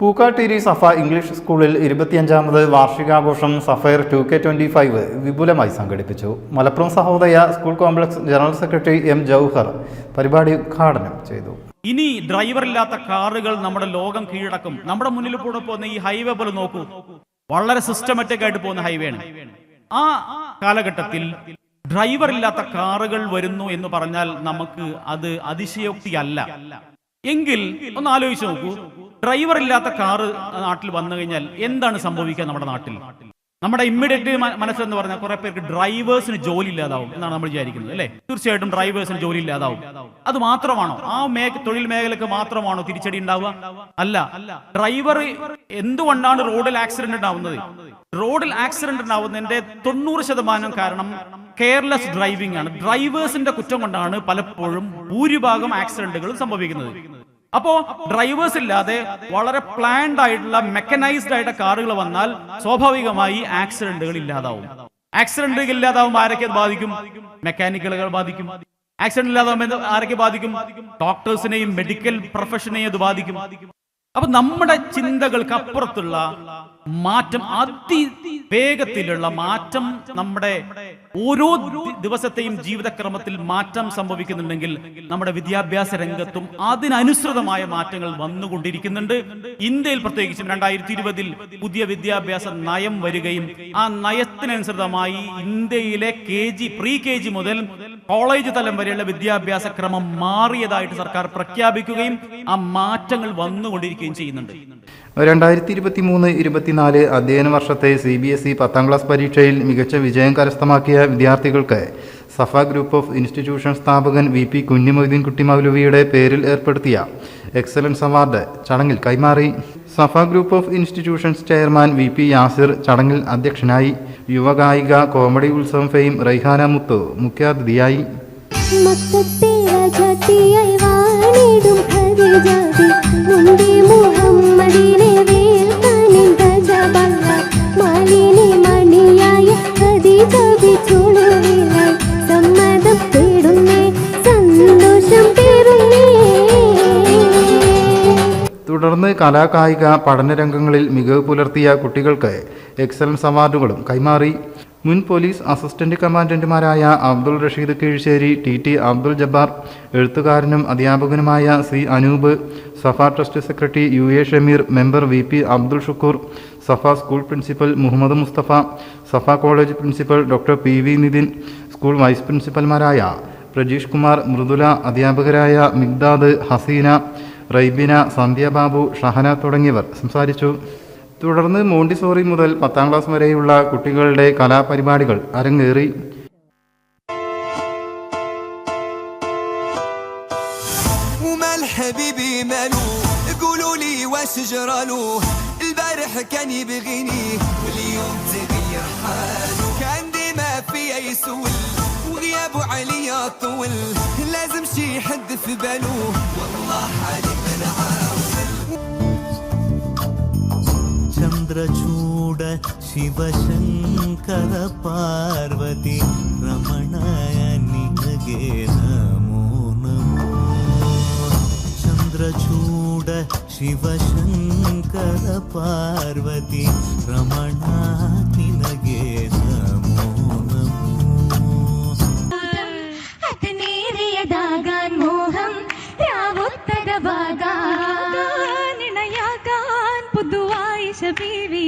പൂക്കാട്ടിരി സഫ English സ്കൂളിൽ ഇരുപത്തിയഞ്ചാമത് വാർഷികാഘോഷം sapphire two K twenty five വിപുലമായി സംഘടിപ്പിച്ചു. Malappuram Sahodaya school complex general secretary M Jauhar പരിപാടി ഉദ്ഘാടനം ചെയ്തു. ഇനി ഡ്രൈവർ ഇല്ലാത്ത കാറുകൾ നമ്മുടെ ലോകം കീഴടക്കും. നമ്മുടെ മുന്നിൽ കൂടെ പോകുന്ന ഈ ഹൈവേ പോലെ നോക്കൂ. വളരെ സിസ്റ്റമാറ്റിക് ആയിട്ട് പോകുന്ന ഹൈവേ ആണ്. ആ കാലഘട്ടത്തിൽ ഡ്രൈവർ ഇല്ലാത്ത കാറുകൾ വരുന്നു എന്ന് പറഞ്ഞാൽ നമുക്ക് അത് അതിശയോക്തിയല്ല. എങ്കിൽ ഒന്ന് ആലോചിച്ച് നോക്കൂ. ഡ്രൈവർ ഇല്ലാത്ത കാറ് നാട്ടിൽ വന്നു കഴിഞ്ഞാൽ എന്താണ് സംഭവിക്കുക നമ്മുടെ നാട്ടിൽ? നമ്മുടെ ഇമ്മീഡിയറ്റ് മനസ്സെന്ന് പറഞ്ഞാൽ കുറെ പേർക്ക് ഡ്രൈവേഴ്സിന് ജോലി ഇല്ലാതാവും എന്നാണ് നമ്മൾ വിചാരിക്കുന്നത് അല്ലേ? തീർച്ചയായിട്ടും ഡ്രൈവേഴ്സിന് ജോലി ഇല്ലാതാവും. അത് മാത്രമാണോ? ആ മേഖല തൊഴിൽ മേഖലക്ക് മാത്രമാണോ തിരിച്ചടി ഉണ്ടാവുക? അല്ല. ഡ്രൈവർ എന്തുകൊണ്ടാണ് റോഡിൽ ആക്സിഡന്റ് ഉണ്ടാവുന്നത്? റോഡിൽ ആക്സിഡന്റ് ഉണ്ടാവുന്നതിന്റെ തൊണ്ണൂറ് ശതമാനം കാരണം കെയർലെസ് ഡ്രൈവിംഗ് ആണ്. ഡ്രൈവേഴ്സിന്റെ കുറ്റം കൊണ്ടാണ് പലപ്പോഴും ഭൂരിഭാഗം ആക്സിഡന്റുകളും സംഭവിക്കുന്നത്. അപ്പോ ഡ്രൈവേഴ്സ് ഇല്ലാതെ വളരെ പ്ലാൻഡ് ആയിട്ടുള്ള മെക്കനൈസ്ഡ് ആയിട്ട് കാറുകൾ വന്നാൽ സ്വാഭാവികമായി ആക്സിഡന്റുകൾ ഇല്ലാതാവും. ആക്സിഡന്റ് ഇല്ലാതാവുമ്പോൾ ആരൊക്കെ ബാധിക്കും? മെക്കാനിക്കലുകൾ ബാധിക്കും. ആക്സിഡന്റ് ഇല്ലാതാവുമ്പോൾ ആരൊക്കെ ബാധിക്കും? ഡോക്ടേഴ്സിനെയും മെഡിക്കൽ പ്രൊഫഷനെയും അത് ബാധിക്കും. അപ്പൊ നമ്മുടെ ചിന്തകൾക്ക് അപ്പുറത്തുള്ള മാറ്റം അതി വേഗത്തിലുള്ള മാറ്റം നമ്മുടെ ഓരോ ദിവസത്തെയും ജീവിതക്രമത്തിൽ മാറ്റം സംഭവിക്കുന്നുണ്ടെങ്കിൽ നമ്മുടെ വിദ്യാഭ്യാസ രംഗത്തും അതിനനുസൃതമായ മാറ്റങ്ങൾ വന്നുകൊണ്ടിരിക്കുന്നുണ്ട്. ഇന്ത്യയിൽ പ്രത്യേകിച്ചും രണ്ടായിരത്തി ഇരുപതിൽ പുതിയ വിദ്യാഭ്യാസ നയം വരികയും ആ നയത്തിനനുസൃതമായി ഇന്ത്യയിലെ K G pre K G മുതൽ കോളേജ് തലം വരെയുള്ള വിദ്യാഭ്യാസ ക്രമം മാറിയതായിട്ട് സർക്കാർ പ്രഖ്യാപിക്കുകയും ആ മാറ്റങ്ങൾ വന്നുകൊണ്ടിരിക്കുകയും ചെയ്യുന്നുണ്ട്. രണ്ടായിരത്തി ഇരുപത്തി മൂന്ന് ഇരുപത്തിനാല് അധ്യയന വർഷത്തെ സി ബി എസ് ഇ പത്താം ക്ലാസ് പരീക്ഷയിൽ മികച്ച വിജയം കരസ്ഥമാക്കിയ വിദ്യാർത്ഥികൾക്ക് സഫ ഗ്രൂപ്പ് ഓഫ് ഇൻസ്റ്റിറ്റ്യൂഷൻ സ്ഥാപകൻ വി പി കുഞ്ഞിമൊയ്തീൻ കുട്ടി മൗലവിയുടെ പേരിൽ ഏർപ്പെടുത്തിയ എക്സലൻസ് അവാർഡ് ചടങ്ങിൽ കൈമാറി. Safa group of institutions chairman V P Yasir ചടങ്ങിൽ അധ്യക്ഷനായി. യുവഗായിക കോമഡി ഉത്സവം ഫെയിം റൈഹാന മുത്തു മുഖ്യാതിഥിയായി. മുഹമ്മദിനെ തുടർന്ന് കലാകായിക പഠനരംഗങ്ങളിൽ മികവ് പുലർത്തിയ കുട്ടികൾക്ക് എക്സലൻസ് അവാർഡുകളും കൈമാറി. മുൻ പോലീസ് അസിസ്റ്റന്റ് കമാൻഡന്റുമാരായ അബ്ദുൾ റഷീദ് കീഴ്ശ്ശേരി ടി ടി അബ്ദുൾ ജബ്ബാർ എഴുത്തുകാരനും അധ്യാപകനുമായ C Anoop Safa trust secretary U A Shameer member V P Abdul Shukkur Safa school principal Muhammad Musthafa Safa college principal doctor P V Nithin school vice പ്രിൻസിപ്പൽമാരായ Prajeesh Kumar Mridula അധ്യാപകരായ മിഗ്ദാദ് ഹസീന റൈബിന സന്ധ്യബാബു ഷഹന തുടങ്ങിയവർ സംസാരിച്ചു. തുടർന്ന് Montessori മുതൽ പത്താം class വരെയുള്ള കുട്ടികളുടെ കലാപരിപാടികൾ അരങ്ങേറി ومال حبيبي مالو قولوا لي واش جرالو البارح كان يبغيني واليوم تغير حاله كان ديما فيا يسول وغيابه عليا طول لازم شي حد في باله والله عليك ಚಂದ್ರಚೂಡ ಶಿವಶಂಕರ ಪಾರ್ವತಿ ರಮಣಯ ನಿನಗೆ ನಮೋ ನಮೋ ಚಂದ್ರಚೂಡ ಶಿವಶಂಕರ ಪಾರ್ವತಿ ರಮಣ ನಿನಗೆ ನಮೋ നമോ അഗ്നേറിയതാകാൻ മോഹം രാവുത്തരവാകാനിണയാകാൻ